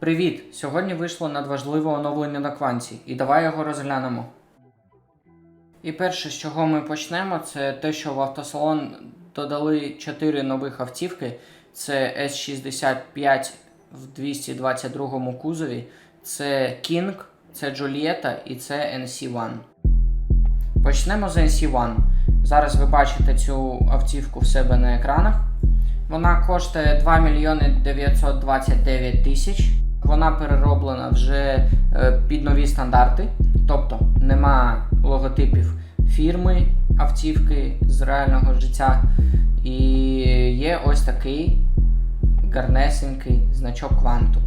Привіт! Сьогодні вийшло надважливе оновлення на кванті, і давай його розглянемо. І перше, з чого ми почнемо, це те, що в автосалон додали 4 нових автівки. Це S65 в 222 кузові, це King, це Джульєта і це NC1. Почнемо з NC1. Зараз ви бачите цю автівку в себе на екранах. Вона коштує 2 мільйони 929 тисяч. Вона перероблена вже е, під нові стандарти, тобто нема логотипів фірми автівки з реального життя. І є ось такий гарнесенький значок кванту.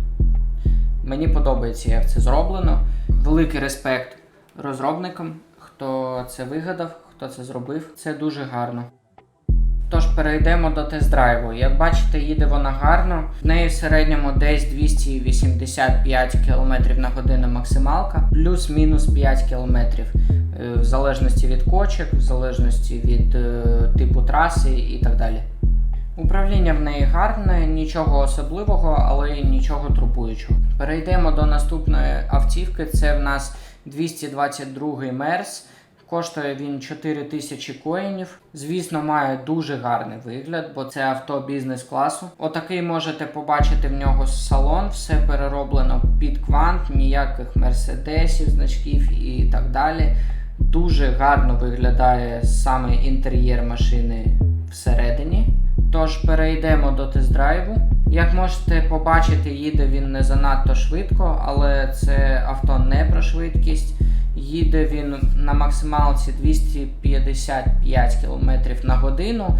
Мені подобається, як це зроблено. Великий респект розробникам, хто це вигадав, хто це зробив. Це дуже гарно. Тож перейдемо до тест-драйву. Як бачите, їде вона гарно. В неї в середньому десь 285 км на годину максималка, плюс-мінус 5 км. В залежності від кочок, в залежності від е, типу траси і так далі. Управління в неї гарне, нічого особливого, але й нічого турбуючого. Перейдемо до наступної автівки. Це в нас 222 Мерс. Коштує він 4 тисячі коїнів. Звісно, має дуже гарний вигляд, бо це авто бізнес-класу. Отакий можете побачити в нього салон, все перероблено під квант, ніяких мерседесів, значків і так далі. Дуже гарно виглядає саме інтер'єр машини всередині. Тож перейдемо до тест-драйву. Як можете побачити, їде він не занадто швидко, але це авто не про швидкість. Їде він на максималці 255 км на годину,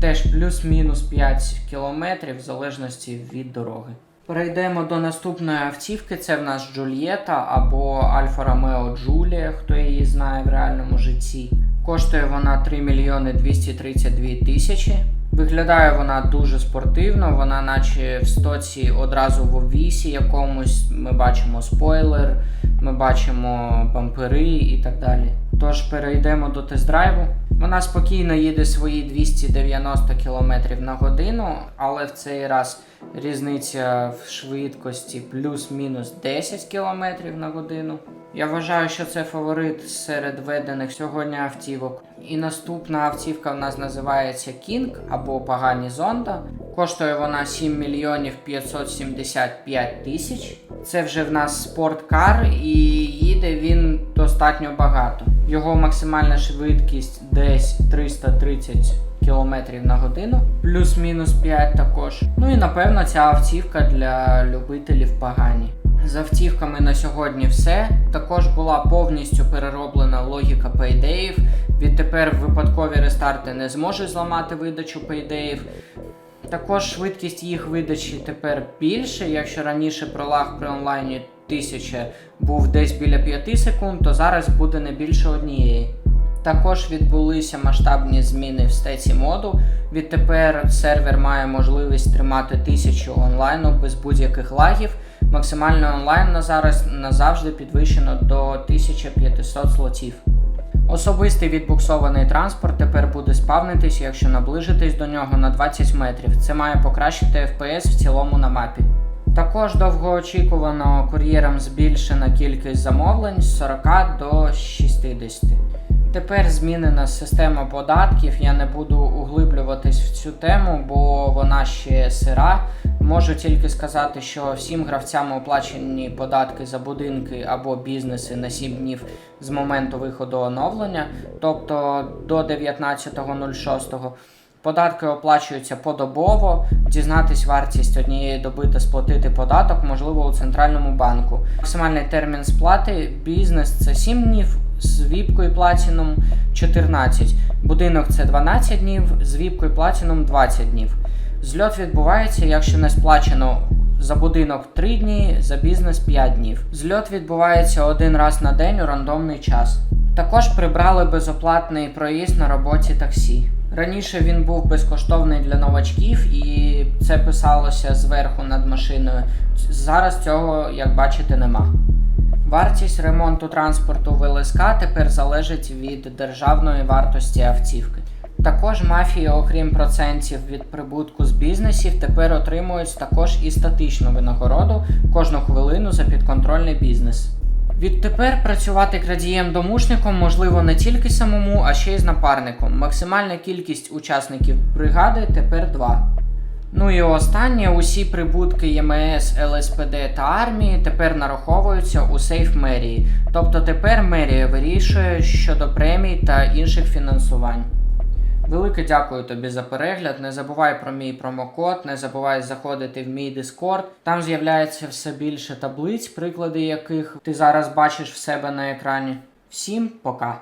теж плюс-мінус 5 км в залежності від дороги. Перейдемо до наступної автівки. Це в нас Джульєта або Альфа Ромео Джулія, хто її знає в реальному житті. Коштує вона 3 мільйони 232 тисячі. Виглядає вона дуже спортивно, вона наче в стоці одразу в обвісі якомусь. Ми бачимо спойлер, ми бачимо бампери і так далі. Тож перейдемо до тест-драйву. Вона спокійно їде свої 290 км на годину, але в цей раз різниця в швидкості плюс-мінус 10 км на годину. Я вважаю, що це фаворит серед введених сьогодні автівок. І наступна автівка в нас називається King або Пагані Зонда. Коштує вона 7 мільйонів 575 тисяч. Це вже в нас спорткар і їде він достатньо багато. Його максимальна швидкість десь 330 км на годину, плюс-мінус 5 також. Ну і напевно ця автівка для любителів погані. З автівками на сьогодні все. Також була повністю перероблена логіка пейдеїв. Відтепер випадкові рестарти не зможуть зламати видачу пейдеїв. Також швидкість їх видачі тепер більше. Якщо раніше пролаг при онлайні 1000 був десь біля 5 секунд, то зараз буде не більше однієї. Також відбулися масштабні зміни в стеці моду. Відтепер сервер має можливість тримати 1000 онлайну без будь-яких лагів. Максимальний онлайн на зараз назавжди підвищено до 1500 слотів. Особистий відбуксований транспорт тепер буде спавнитись, якщо наближитись до нього на 20 метрів. Це має покращити FPS в цілому на мапі. Також довгоочікувано кур'єрам збільшена кількість замовлень з 40 до 60. Тепер змінена система податків. Я не буду углиблюватись в цю тему, бо вона ще сира. Можу тільки сказати, що всім гравцям оплачені податки за будинки або бізнеси на 7 днів з моменту виходу оновлення, тобто до 19.06. Податки оплачуються подобово. Дізнатись вартість однієї доби та сплатити податок можливо у центральному банку. Максимальний термін сплати бізнес це 7 днів, з віпкою платіном 14. Будинок це 12 днів, з віпкою платіном 20 днів. Зльот відбувається, якщо не сплачено за будинок 3 дні, за бізнес 5 днів. Зльот відбувається один раз на день у рандомний час. Також прибрали безоплатний проїзд на роботі таксі. Раніше він був безкоштовний для новачків і це писалося зверху над машиною. Зараз цього, як бачите, нема. Вартість ремонту транспорту в ЛСК тепер залежить від державної вартості автівки. Також мафії, окрім процентів від прибутку з бізнесів, тепер отримують також і статичну винагороду. Кожну хвилину за підконтрольний бізнес. Відтепер працювати крадієм-домушником можливо не тільки самому, а ще й з напарником. Максимальна кількість учасників бригади тепер 2. Ну і останнє, усі прибутки ЄМС, ЛСПД та армії тепер нараховуються у сейф мерії. Тобто тепер мерія вирішує щодо премій та інших фінансувань. Велике дякую тобі за перегляд. Не забувай про мій промокод, не забувай заходити в мій Discord. Там з'являється все більше таблиць, приклади яких ти зараз бачиш в себе на екрані. Всім пока!